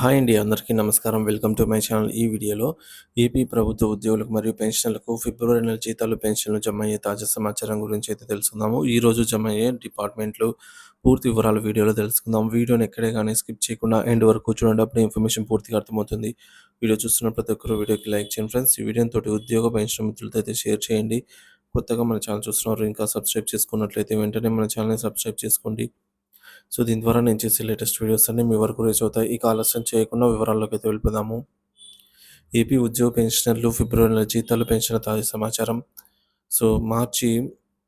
Hi అండి అందరికీ నమస్కారం. Welcome to my channel. ఈ వీడియోలో ఏపీ ప్రభుత్వ ఉద్యోగులకు మరియు పెన్షన్లకు ఫిబ్రవరి నెల జీతాలు పెన్షన్లు జమ అయ్యే తాజా సమాచారం గురించి అయితే తెలుసుకుందాము. ఈ రోజు జమ అయ్యే డిపార్ట్మెంట్లు పూర్తి వివరాలు వీడియోలో తెలుసుకుందాం. వీడియోని ఎక్కడే కానీ స్కిప్ చేయకుండా ఎండ్ వరకు చూడండి. అప్పుడు ఇన్ఫర్మేషన్ పూర్తిగా అర్థమవుతుంది. వీడియో చూస్తున్న ప్రతి ఒక్కరు వీడియోకి లైక్ చేయండి ఫ్రెండ్స్. ఈ వీడియోని తోటి ఉద్యోగ పెన్షన్ మిత్రులతో అయితే షేర్ చేయండి. కొత్తగా మన ఛానల్ చూస్తున్నారు ఇంకా సబ్స్క్రైబ్ చేసుకున్నట్లయితే వెంటనే మన ఛానల్ని సబ్స్క్రైబ్ చేసుకోండి. సో దీని ద్వారా నేను చేసే లేటెస్ట్ వీడియోస్ అన్ని మీ వరకు రీచ్ అవుతాయి. ఇక ఆలస్యం చేయకుండా వివరాల్లోకి అయితే వెళ్ళిపోదాము. ఏపీ ఉద్యోగ పెన్షనర్లు ఫిబ్రవరి నెల జీతాలు పెన్షన్ తాజా సమాచారం. సో మార్చి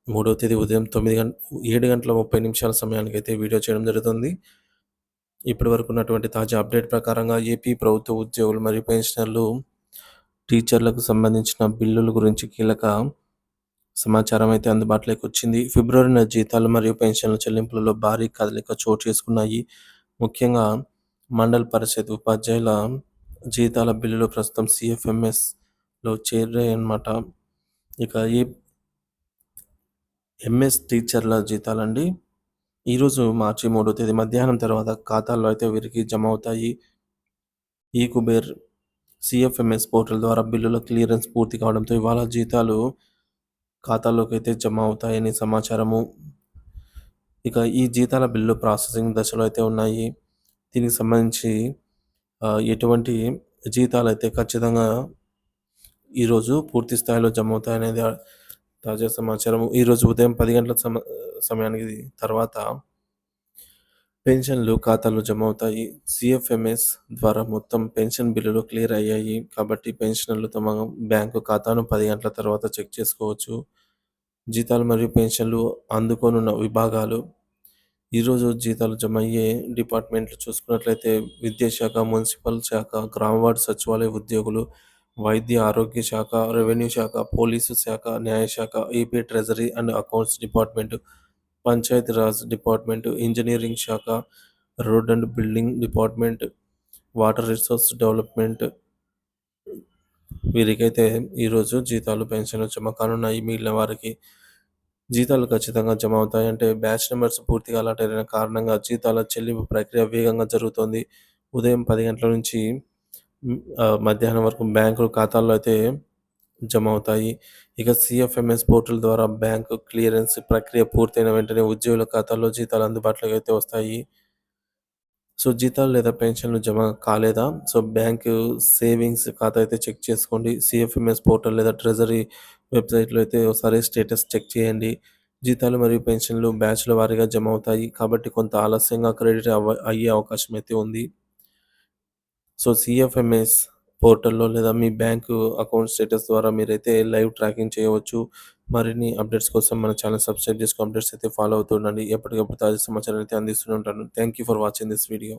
మూడవ తేదీ ఉదయం తొమ్మిది గంట ఏడు గంటల ముప్పై నిమిషాల సమయానికి అయితే వీడియో చేయడం జరుగుతుంది. ఇప్పటి వరకు ఉన్నటువంటి తాజా అప్డేట్ ప్రకారంగా ఏపీ ప్రభుత్వ ఉద్యోగులు మరియు పెన్షనర్లు టీచర్లకు సంబంధించిన బిల్లుల గురించి కీలక సమాచారం అయితే అందుబాటులోకి వచ్చింది ఫిబ్రవరి నెల జీతాలు మరియు పెన్షన్ల చెల్లింపులలో భారీ కదలిక చోటు చేసుకున్నాయి. ముఖ్యంగా మండల్ పరిషత్ ఉపాధ్యాయుల జీతాల బిల్లులు ప్రస్తుతం సిఎఫ్ఎంఎస్లో చేరాయి అన్నమాట ఇక ఈ ఎంఎస్ టీచర్ల జీతాలండి. ఈరోజు మార్చి మూడో తేదీ మధ్యాహ్నం తర్వాత ఖాతాల్లో అయితే వీరికి జమ అవుతాయి ఈ కుబేర్ సిఎఫ్ఎంఎస్ పోర్టల్ ద్వారా బిల్లుల క్లియరెన్స్ పూర్తి కావడంతో ఇవాళ జీతాలు ఖాతాలోకి అయితే జమ అవుతాయని సమాచారము. ఇక ఈ జీతాల బిల్లు ప్రాసెసింగ్ దశలో అయితే ఉన్నాయి. దీనికి సంబంధించి ఎటువంటి జీతాలు అయితే ఖచ్చితంగా ఈరోజు పూర్తి స్థాయిలో జమ అవుతాయనేది తాజా సమాచారం ఈరోజు ఉదయం పది గంటల సమ సమయానికి తర్వాత పెన్షన్లు ఖాతాలో జమ అవుతాయి సిఎఫ్ఎంఎస్ ద్వారా మొత్తం పెన్షన్ బిల్లులు క్లియర్ అయ్యాయి. కాబట్టి పెన్షనర్లు తమ బ్యాంకు ఖాతాను పది గంటల తర్వాత చెక్ చేసుకోవచ్చు. జీతాలు మరియు పెన్షన్లు అందుకోనున్న విభాగాలు. ఈరోజు జీతాలు జమ అయ్యే డిపార్ట్మెంట్లు చూసుకున్నట్లయితే విద్యాశాఖ మున్సిపల్ శాఖ గ్రామ వార్డు సచివాలయ ఉద్యోగులు వైద్య ఆరోగ్య శాఖ రెవెన్యూ శాఖ పోలీసు శాఖ న్యాయశాఖ AP treasury and accounts department Panchayati Raj department engineering శాఖ road and building department water resource development. వీరికైతే ఈరోజు జీతాలు పెన్షన్లు జమ కానున్నాయి. మిగిలిన వారికి జీతాలు ఖచ్చితంగా జమ అవుతాయి. అంటే బ్యాచ్ నెంబర్స్ పూర్తిగా అలాట్ అయిన కారణంగా జీతాల చెల్లింపు ప్రక్రియ వేగంగా జరుగుతోంది. ఉదయం పది గంటల నుంచి మధ్యాహ్నం వరకు బ్యాంకు ఖాతాల్లో అయితే జమ అవుతాయి ఇక సిఎఫ్ఎంఎస్ పోర్టల్ ద్వారా బ్యాంకు క్లియరెన్స్ ప్రక్రియ పూర్తయిన వెంటనే ఉద్యోగుల ఖాతాల్లో జీతాలు అందుబాటులోకి అయితే వస్తాయి. సో జీతాలు లేదా పెన్షన్లు జమ కాలేదా? సో బ్యాంకు సేవింగ్స్ ఖాతా అయితే చెక్ చేసుకోండి. సిఎఫ్ఎంఎస్ పోర్టల్ లేదా ట్రెజరీ వెబ్సైట్లో అయితే ఒకసారి స్టేటస్ చెక్ చేయండి. జీతాలు మరియు పెన్షన్లు బ్యాచ్ల వారీగా జమ అవుతాయి కాబట్టి కొంత ఆలస్యంగా క్రెడిట్ అవ్వ అయ్యే అవకాశం అయితే ఉంది. సో సిఎఫ్ఎంఎస్ పోర్టల్లో లేదా మీ బ్యాంకు అకౌంట్ స్టేటస్ ద్వారా మీరైతే లైవ్ ట్రాకింగ్ చేయవచ్చు. మరిన్ని అప్డేట్స్ కోసం మన ఛానల్ సబ్స్క్రైబ్ చేసుకుని అప్డేట్స్ అయితే ఫాలో అవుతుండండి ఎప్పటికప్పుడు తాజా సమాచారం అయితే అందిస్తూనే ఉంటాను. Thank you for watching this video.